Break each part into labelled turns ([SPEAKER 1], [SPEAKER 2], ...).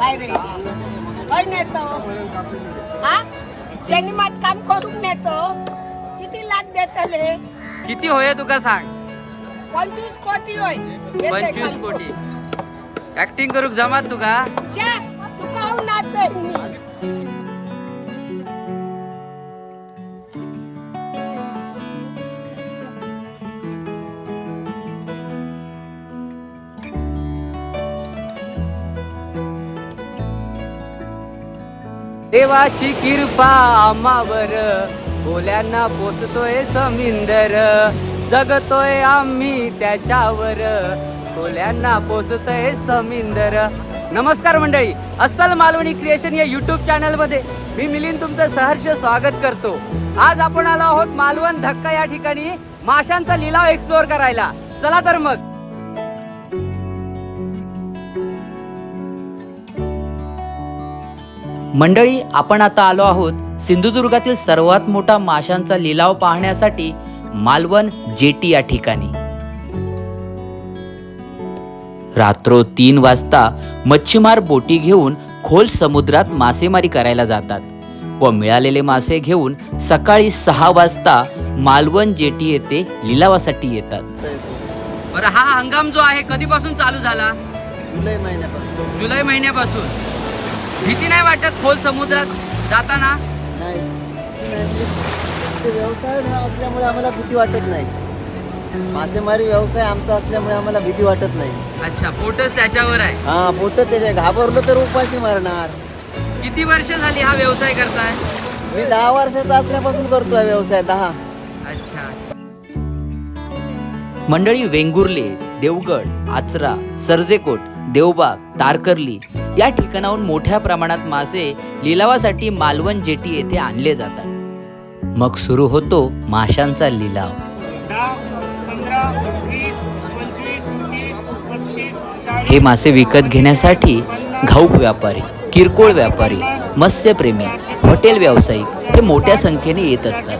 [SPEAKER 1] काय रे? काय नेतो. हा? सिनेमात काम करून नेतो किती लाख देतले?
[SPEAKER 2] किती होय तुका सांग?
[SPEAKER 1] पंचवीस कोटी होय. येते
[SPEAKER 2] पंचवीस कोटी. ऍक्टिंग करूक जमात तुका.
[SPEAKER 1] छे, तुका हाव नाचय मी.
[SPEAKER 2] देवाची कृपा आम्हावर. बोल्यांना पोचतोय समिंदर जगतोय आम्ही त्याच्यावर. कोल्यांना पोचतोय समिंदर. नमस्कार मंडळी अस्सल मालवणी क्रिएशन या युट्यूब चॅनलमध्ये मी मिलिंद तुमचं सहर्ष स्वागत करतो. आज आपण आलो आहोत मालवण धक्का या ठिकाणी. माशांचा लिलाव एक्सप्लोअर करायला. चला तर मग. मंडळी आपण आता आलो आहोत सिंधुदुर्गातील सर्वात मोठा माशांचा लिलाव पाहण्यासाठी मालवण जेटी या ठिकाणी. रात्रो तीन वाजता मच्छीमार बोटी घेऊन खोल समुद्रात मासेमारी करायला जातात व मिळालेले मासे घेऊन सकाळी सहा वाजता मालवण जेटी येथे लिलावासाठी येतात. बरं हा हंगाम जो आहे कधीपासून चालू झाला?
[SPEAKER 3] जुलै महिन्यापासून.
[SPEAKER 2] जुलै महिन्यापासून. भीती नाही वाटत खोल समुद्रात जाताना?
[SPEAKER 3] नाही. ते व्यवसाय न असल्यामुळे आम्हाला भीती वाटत नाही. मासेमारी व्यवसाय आमचा असल्यामुळे आम्हाला भीती वाटत नाही.
[SPEAKER 2] अच्छा पोटच त्याच्यावर आहे.
[SPEAKER 3] हा पोट त्याच्या घाबरलो तर उपाशी मारणार.
[SPEAKER 2] किती वर्ष झाली हा व्यवसाय करताय?
[SPEAKER 3] मी दहा वर्षाचा असल्यापासून करतोय व्यवसाय दहा.
[SPEAKER 2] अच्छा. मंडळी वेंगुर्ले देवगड आचरा सरजेकोट देवबाग तारकर्ली या ठिकाणाहून मोठ्या प्रमाणात मासे लिलावासाठी मालवण जेटी येथे आणले जातात. मग सुरू होतो माशांचा लिलाव. हे मासे विकत घेण्यासाठी घाऊक व्यापारी किरकोळ व्यापारी मत्स्यप्रेमी हॉटेल व्यावसायिक हे मोठ्या संख्येने येत असतात.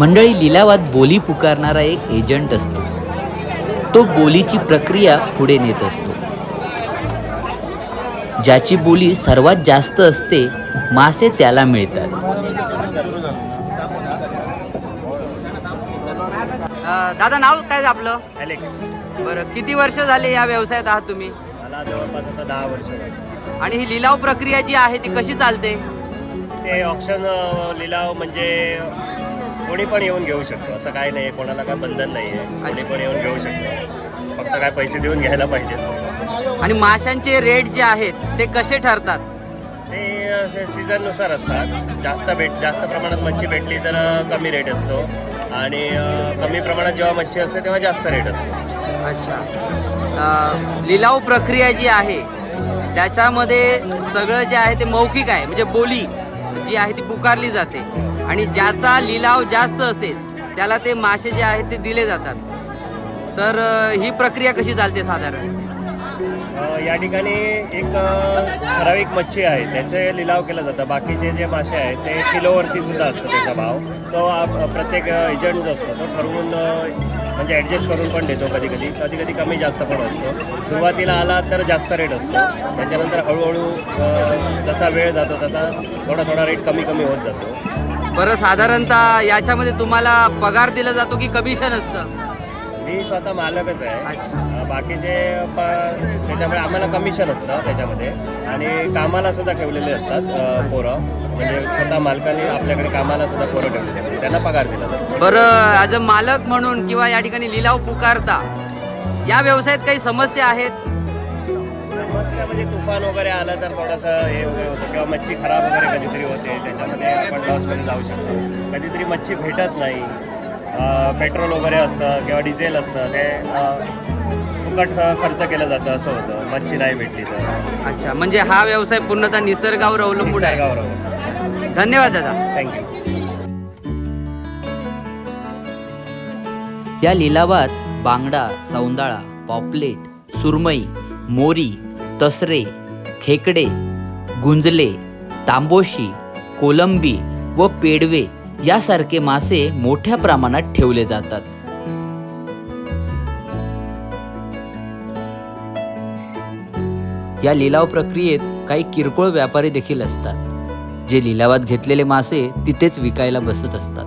[SPEAKER 2] मंडळी लिलावात बोली पुकारणारा एक एजंट असतो. तो बोलीची प्रक्रिया पुढे नेत असतो. ज्याची बोली सर्वात जास्त असते मासे त्याला मिळतात. दादा नाव काय आपलं?
[SPEAKER 4] ॲलेक्स
[SPEAKER 2] बरं किती वर्ष झाले या व्यवसायात आहात तुम्ही?
[SPEAKER 4] मला जवळपास आता दहा वर्ष झाली.
[SPEAKER 2] आणि ही लिलाव प्रक्रिया जी आहे ती कशी चालते?
[SPEAKER 4] ते ऑप्शन लिलाव म्हणजे कोणी पण येऊन घेऊ शकतो. असं काय नाही आहे कोणाला काय बंधन नाही आहे कोणी पण येऊन घेऊ शकतो. फक्त काय पैसे देऊन घ्यायला पाहिजेत
[SPEAKER 2] आणि माशांचे रेट जे आहेत ते कसे ठरतात?
[SPEAKER 4] ते सीझननुसार असतात. जास्त भेट जास्त प्रमाणात मच्छी भेटली तर अ, कमी रेट असतो. आणि अ, कमी प्रमाणात जेव्हा मच्छी असते तेव्हा जास्त रेट असतो.
[SPEAKER 2] अच्छा. अ, लिलाव प्रक्रिया जी आहे त्याच्यामध्ये सगळं जे आहे ते मौखिक आहे. म्हणजे बोली जी आहे ती पुकारली जाते. आणि ज्याचा लिलाव जास्त असेल त्याला ते मासे जे आहेत ते दिले जातात. तर ही प्रक्रिया कशी चालते साधारण?
[SPEAKER 4] या ठिकाणी एक ठराविक मच्छी आहे त्याचे लिलाव केला जातं बाकीचे जे मासे आहेत ते किलोवरती सुद्धा असतं त्याचा भाव. तो आप- प्रत्येक एजंट जो असतो. तो ठरवून म्हणजे ॲडजस्ट करून पण देतो कधी कधी कधी कधी कमी जास्त पण असतो. सुरुवातीला आला तर जास्त रेट असतो. त्याच्यानंतर हळूहळू जसा वेळ जातो तसा थोडा थोडा रेट कमी कमी होत जातो.
[SPEAKER 2] बरं साधारणतः याच्यामध्ये तुम्हाला पगार दिला जातो की कमिशन असतं?
[SPEAKER 4] मी स्वतः मालकच आहे.
[SPEAKER 2] अच्छा.
[SPEAKER 4] अ, बाकीचे प- त्याच्यामुळे आम्हाला कमिशन असतं त्याच्यामध्ये. आणि कामाला सुद्धा ठेवलेले असतात अ, पोरं. म्हणजे स्वतः मालकाने आपल्याकडे कामाला सुद्धा पोरं ठेवलेले त्यांना पगार दिला जातो.
[SPEAKER 2] बरं ॲज अ मालक म्हणून किंवा या ठिकाणी लिलाव पुकारता या व्यवसायात काही समस्या आहेत?
[SPEAKER 4] म्हणजे तुफान वगैरे आलं तर थोडंसं हे वगैरे होतं. किंवा मच्छी खराब वगैरे कधीतरी होते. त्याच्यामध्ये आपण लॉसमध्ये जाऊ शकतो. कधीतरी मच्छी भेटत नाही. पेट्रोल वगैरे असतं किंवा डिझेल असतं. ते फुकट खर्च केलं जातं असं होतं. मच्छी नाही भेटली तर.
[SPEAKER 2] अच्छा. म्हणजे हा व्यवसाय पूर्णतः निसर्गावर अवलंबून आहे.
[SPEAKER 4] निसर्गावर
[SPEAKER 2] धन्यवाद दादा.
[SPEAKER 4] थँक्यू
[SPEAKER 2] या लिलावात बांगडा सौंदाळा पॉपलेट सुरमई मोरी तसरे खेकडे गुंजले तांबोशी
[SPEAKER 5] कोलंबी व पेडवे यासारखे मासे मोठ्या प्रमाणात ठेवले जातात. या लिलाव प्रक्रियेत काही किरकोळ व्यापारी देखील असतात जे लिलावात घेतलेले मासे तिथेच विकायला बसत असतात.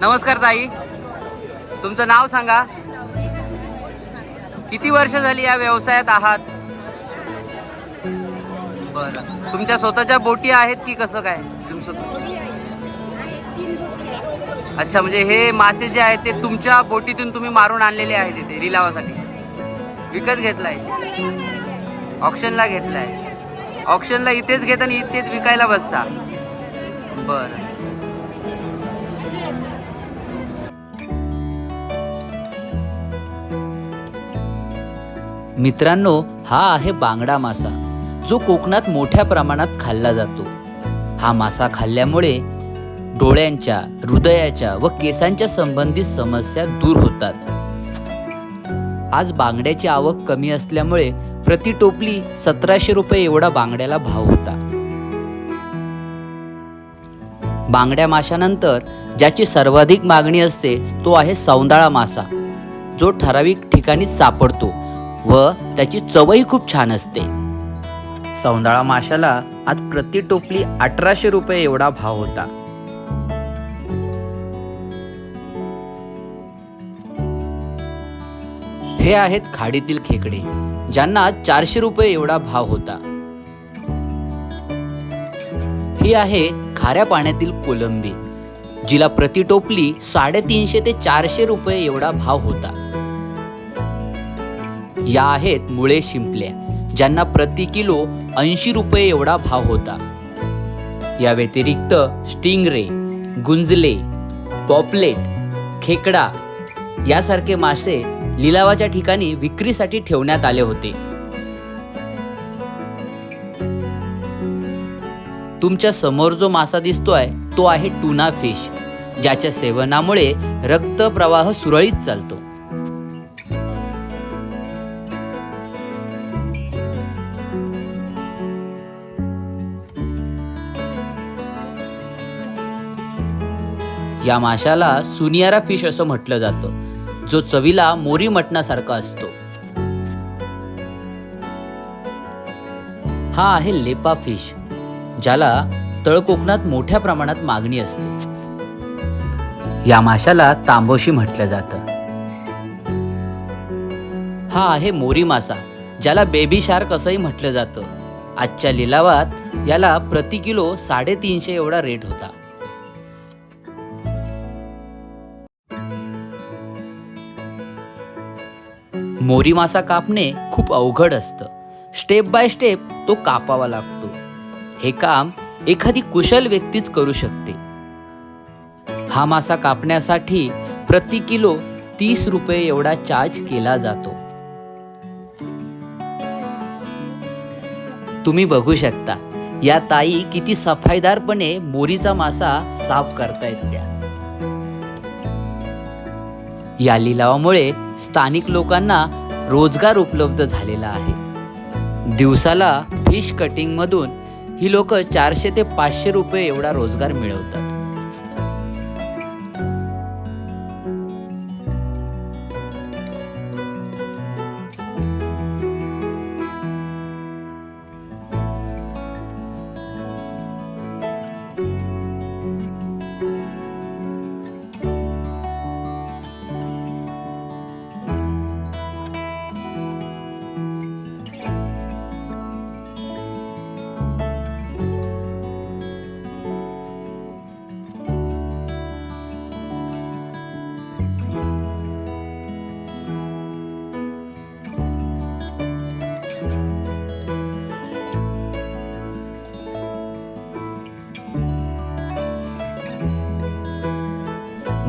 [SPEAKER 2] नमस्कार ताई. तुमचं नाव सांगा. किती वर्ष झाली या व्यवसायात आहात? बरं. तुमच्या स्वतःच्या बोटी आहेत की कसं काय? तुम अच्छा म्हणजे हे मासे जे आहेत ते तुमच्या बोटीतून तुम्ही मारून आणलेले आहेत इथे लिलावासाठी. विकत घेतलाय. ऑप्शनला घेतलाय. ऑप्शनला इथेच घेता आणि इथेच विकायला बसता. बरं.
[SPEAKER 5] मित्रांनो हा आहे बांगडा मासा. जो कोकणात मोठ्या प्रमाणात खाल्ला जातो. हा मासा खाल्ल्यामुळे डोळ्यांच्या हृदयाच्या व केसांच्या संबंधित समस्या दूर होतात. आज बांगड्याची आवक कमी असल्यामुळे प्रति टोपली सतराशे रुपये एवढा बांगड्याला भाव होता. बांगड्या माशानंतर ज्याची सर्वाधिक मागणी असते तो आहे सौंदाळा मासा जो ठराविक ठिकाणी सापडतो व त्याची चवही खूप छान असते. सौंदाळा माशाला आज प्रति टोपली अठराशे रुपये एवढा भाव होता. हे आहेत खाडीतील खेकडे ज्यांना चारशे रुपये एवढा भाव होता. ही आहे खाऱ्या पाण्यातील कोलंबी जिला प्रति टोपली साडेतीनशे ते चारशे रुपये एवढा भाव होता. या आहेत मुळे शिंपल्या. ज्यांना प्रति किलो ऐंशी रुपये एवढा भाव होता. या व्यतिरिक्त स्टिंगरे गुंजले पॉपलेट खेकडा यासारखे मासे लिलावाच्या ठिकाणी विक्रीसाठी ठेवण्यात आले होते. तुमच्यासमोर जो मासा दिसतोय तो आहे टुना फिश ज्याच्या सेवनामुळे रक्तप्रवाह सुरळीत चालतो. या माशाला सुनियारा फिश असं म्हटलं जातं जो चवीला मोरी मटणासारखा असतो. हा आहे लेपा फिश ज्याला तळकोकणात मोठ्या प्रमाणात मागणी असते. या माशाला तांबोशी म्हटलं जातं. हा आहे मोरी मासा ज्याला बेबी शार्क असंही म्हटलं जातं. आजच्या लिलावात याला प्रति किलो साडेतीनशे एवढा रेट होता. मोरी मासा कापणे खूप अवघड असतं. स्टेप बाय स्टेप तो कापावा लागतो. हे काम एखादी कुशल व्यक्तीच करू शकते. हा मासा कापण्यासाठी प्रति किलो तीस रुपये एवढा चार्ज केला जातो. तुम्ही बघू शकता या ताई किती सफाईदारपणे मोरीचा मासा साफ करतायत त्या. या लिलावामुळे स्थानिक लोकांना रोजगार उपलब्ध झालेला आहे. दिवसाला फिश कटिंगमधून ही लोक चारशे ते पाचशे रुपये एवढा रोजगार मिळवतात.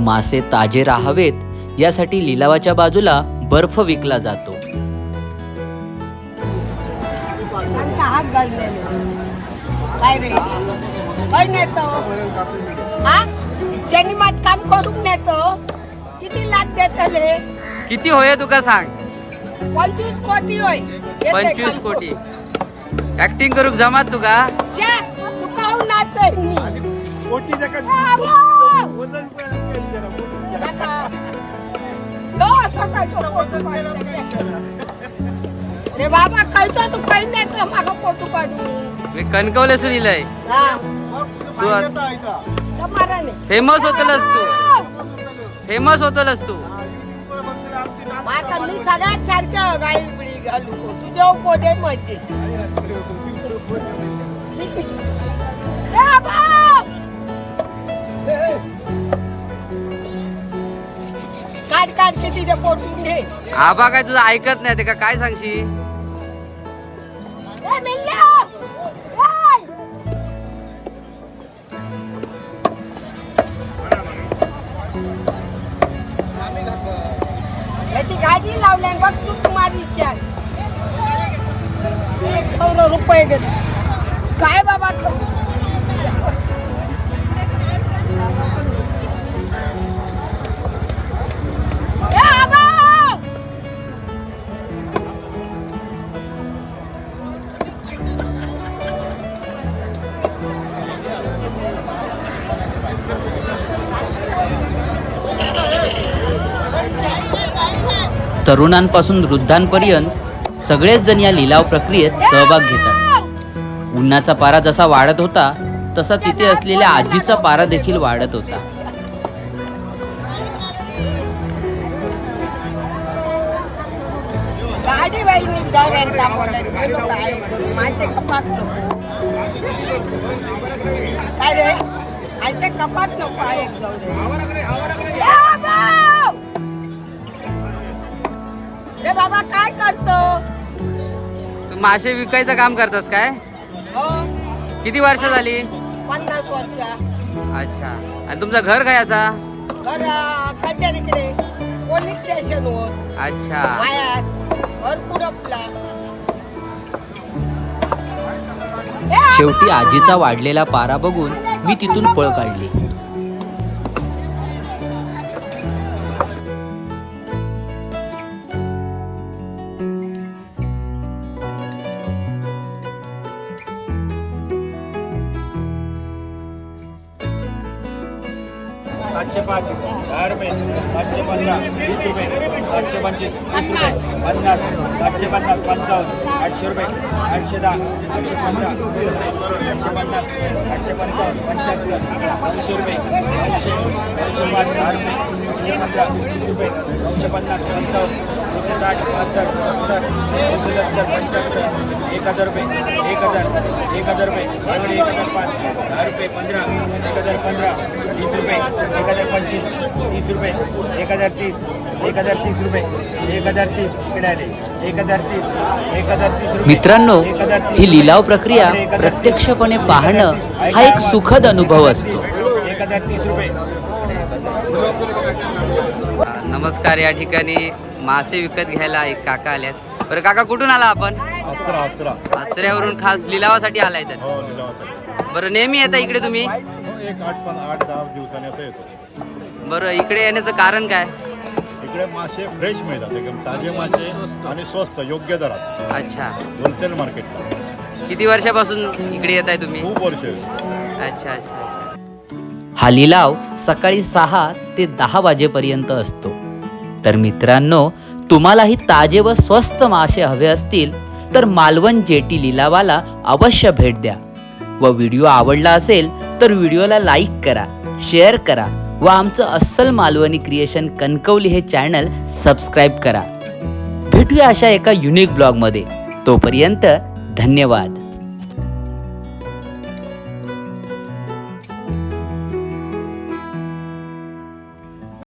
[SPEAKER 5] मासे ताजे राहावेत यासाठी लिलावाच्या बाजूला बर्फ विकला जातो.
[SPEAKER 1] हा काम करून नेतो किती लाख देतले
[SPEAKER 2] किती होय तुका सांग?
[SPEAKER 1] पंचवीस कोटी होय.
[SPEAKER 2] पंचवीस. कोटी. ऍक्टिंग करूक जमात तुका?
[SPEAKER 1] छे, तू खाऊ नाचेन मी? बाबा! रे बाबा खायचं तू काही नाही तर मागं फोटो काढू
[SPEAKER 2] मी कणकवले सुनीलय.
[SPEAKER 1] हा.
[SPEAKER 2] तू
[SPEAKER 1] माराने
[SPEAKER 2] फेमस होतलस तू. फेमस होतलस तू.
[SPEAKER 1] आता मी सगळ्यात सारख्या गाडी बिडी घालू. तुझ्या मध्ये पोटून घे
[SPEAKER 2] आबा काय तुझं ऐकत नाही ते का काय सांगशी
[SPEAKER 1] ए, मिल्ल्या! ओय! ए, ती गाडी लावल्या बघ विचार एवढं रुपये घेत काय बाबा?
[SPEAKER 5] तरुणांपासून वृद्धांपर्यंत सगळेच जण या लिलाव प्रक्रियेत सहभाग घेतात. उन्हाचा पारा जसा वाढत होता तसा तिथे असलेल्या आजीचा पारा देखील वाढत होता.
[SPEAKER 1] कपात नको. रे बाबा काय करतो?
[SPEAKER 2] तू मासे विकायचं काम करतस काय?
[SPEAKER 1] हो.
[SPEAKER 2] किती वर्ष झाली?
[SPEAKER 1] पन्नास वर्ष.
[SPEAKER 2] अच्छा. आणि तुमचं घर काय असा?
[SPEAKER 1] घर पोलीस स्टेशनवर.
[SPEAKER 2] अच्छा.
[SPEAKER 1] वायात
[SPEAKER 5] शेवटी आजीचा वाढलेला पारा बघून मी तिथून पळ काढली.
[SPEAKER 6] सातशे पाच दहा रुपये. सातशे पंधरा वीस रुपये. सातशे पंचवीस वीस रुपये. पन्नास सातशे पन्नास पंचावन्न आठशे रुपये. आठशे दहा आठशे पंधरा आठशे पन्नास आठशे पंचावन्न पंच्याहत्तर दोनशे रुपये. नऊशे नऊशे पाच दहा रुपये. नऊशे पंधरा वीस रुपये. नऊशे पन्नास पंचावन्न नऊशे साठ पासष्ट सत्तर सत्तर पंच्याहत्तर एक हजार रुपये एक हजार एक हजार रुपये एवढे एक हजार पाच दहा रुपये पंधरा एक हजार पंधरा वीस रुपये एक हजार पंचवीस तीस रुपये एक हजार तीस एक हजार तीस रुपये एक हजार तीस आले एक हजार तीस एक हजार तीस
[SPEAKER 5] मित्रांनो
[SPEAKER 6] एक हजार तीस
[SPEAKER 5] ही लिलाव. प्रक्रिया. प्रत्यक्षपणे पाहणं. हा एक सुखद अनुभव असतो
[SPEAKER 6] एक हजार तीस रुपये
[SPEAKER 2] हा, नमस्कार या ठिकाणी मासे विकत घ्यायला एक काका आल्यात. बरं काका कुठून आला आपण? आचऱ्यावरून खास लिलावासाठी आलाय तर.
[SPEAKER 7] हो
[SPEAKER 2] बरं नेहमी येता इकडे तुम्ही?
[SPEAKER 7] हो,
[SPEAKER 2] बरं इकडे येण्याचं कारण काय?
[SPEAKER 7] इकडे मासे फ्रेश मिळतात एकदम ताजे मासे आणि स्वस्त योग्य दरात.
[SPEAKER 2] अच्छा.
[SPEAKER 7] होलसेल मार्केटला
[SPEAKER 2] किती वर्षापासून इकडे येत आहे तुम्ही?
[SPEAKER 7] खूप वर्ष
[SPEAKER 2] अच्छा अच्छा अच्छा.
[SPEAKER 5] हा लिलाव सकाळी सहा ते दहा वाजेपर्यंत असतो. तर मित्रांनो तुम्हालाही ताजे व स्वस्त मासे हवे असतील तर मालवण जेटी लिलावाला अवश्य भेट द्या. व व्हिडिओ आवडला असेल तर व्हिडिओला लाईक करा शेअर करा व आमचं अस्सल मालवणी क्रिएशन कणकवली हे चॅनल सबस्क्राईब करा. भेटूया अशा एका युनिक ब्लॉगमध्ये. तोपर्यंत धन्यवाद.